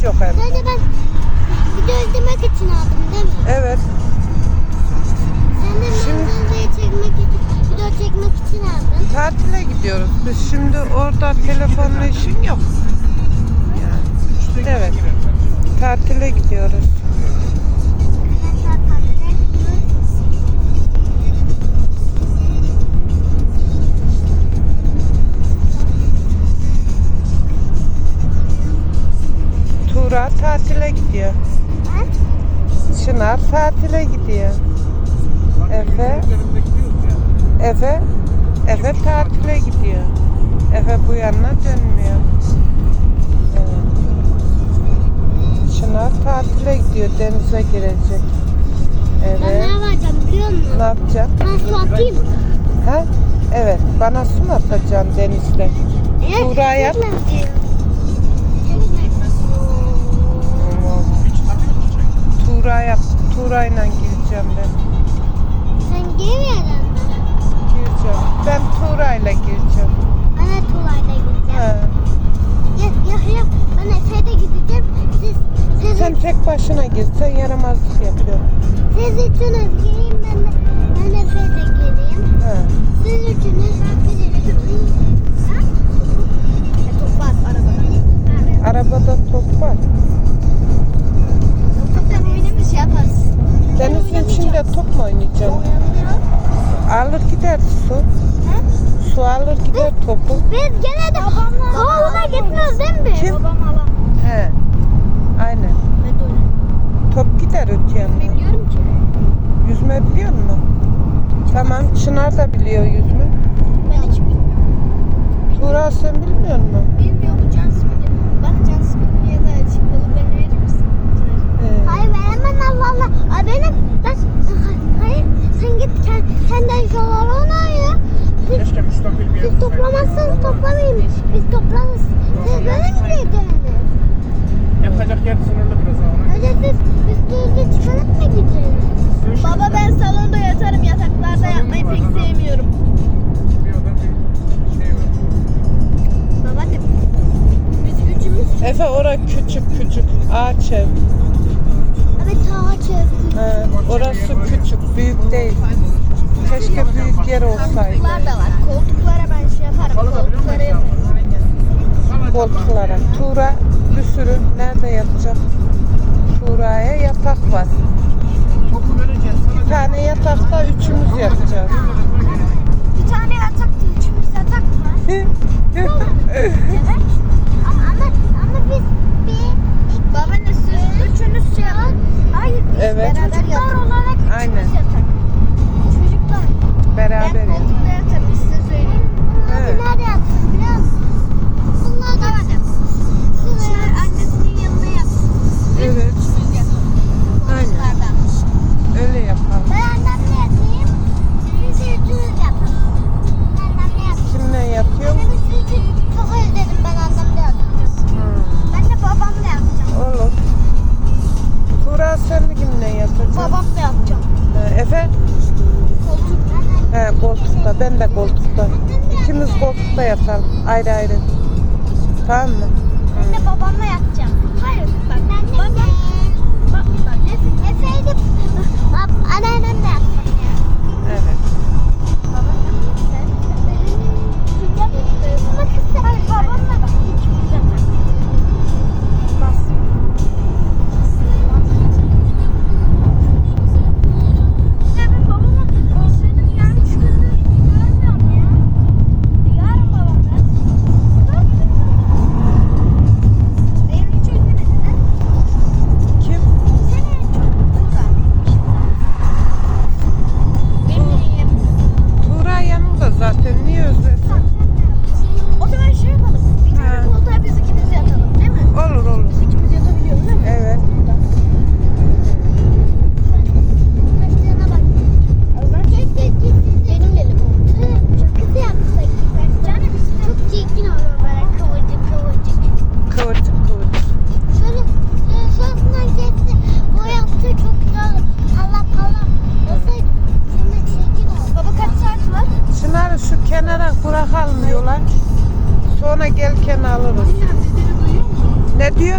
hiç yok hem. de. Sadece ben video izlemek için aldım değil mi? Evet. Sen de Şimdi- çekmek için, video çekmek için aldın. Tatile gidiyoruz. Biz şimdi orada telefonla işin yok. Evet. Tatile gidiyoruz. Tuğra tatile gidiyor. Ben Çınar tatile gidiyor. Efe, Efe, Efe tatile gidiyor. Efe bu yanına dönmüyor. Evet. Çınar tatile gidiyor, denize girecek. Ben Evet. ne yapacağım biliyor musun? Ne yapacaksın? Ben su atayım? Ha? Evet, bana su mu atacaksın denizde? Evet. Tuğra yap, Tuğra'yla gireceğim ben. Sen girmeyeceksin mi? Gireceğim. Ben Tuğra'yla gireceğim. Ben de Tuğla'yla gideceğim. Ha. Ya, ya, ya, ben Efe'de gideceğim. Siz, siz, Sen tek başına gir, sen yaramazlık yapıyorsun. siz üçünüz gireyim ben de, ben Efe'de gireyim. Ha. Siz üçünüz. Arabada top var. Topu. Biz gene de Babamla gitmiyoruz değil mi? Kim? Babamla. He. Aynen. Top gider öte yanına. Biliyorum ki. Yüzme biliyor musun? Tamam. Çınar da biliyor yüzme. Ben hiç bilmiyorum. Tuğra sen bilmiyor musun? Bilmiyorum bu can simidi. Bana can simidi ya da çikolatalarını verir misin? He. Hayır veremem Allah Allah. Ay benim ben hayır sen git sen, senden şoları ona ya. Siz, Keşke müstakil bir yer siz toplamazsanız toplamayın. Biz toplarız. Siz böyle mi gidiyorsunuz? Yatacak yer sınırlı biraz ona. Öyle siz üstünüzü çıkarıp mı gidiyorsunuz? Baba ben salonda yatarım yataklarda yatmayı pek sevmiyorum. Şey var. Babaannem biz üçümüz Efe ora küçük küçük ağaç ev. Evet ta çevir. He. Orası küçük, büyük değil. Keşke büyük yer olsaydı. koltuklar da var. Koltuklara ben şey yaparım. Koltuklara yaparım. koltuklara. Tuğra bir sürü nerede yatacak? Tuğra'ya yatak var. Bir tane yatakta üçümüz yatacağız. Bir tane yatak değil, üçümüz yatak mı? Ben de koltukta. İkimiz koltukta yatalım. Ayrı ayrı. Tamam mı? Ben de babamla yatacağım. Hayır bak ben de bak bak bak Efe'ydi anneannemle yatacağım kenara bırakalım diyorlar. Sonra gelken alırız. Ne diyor?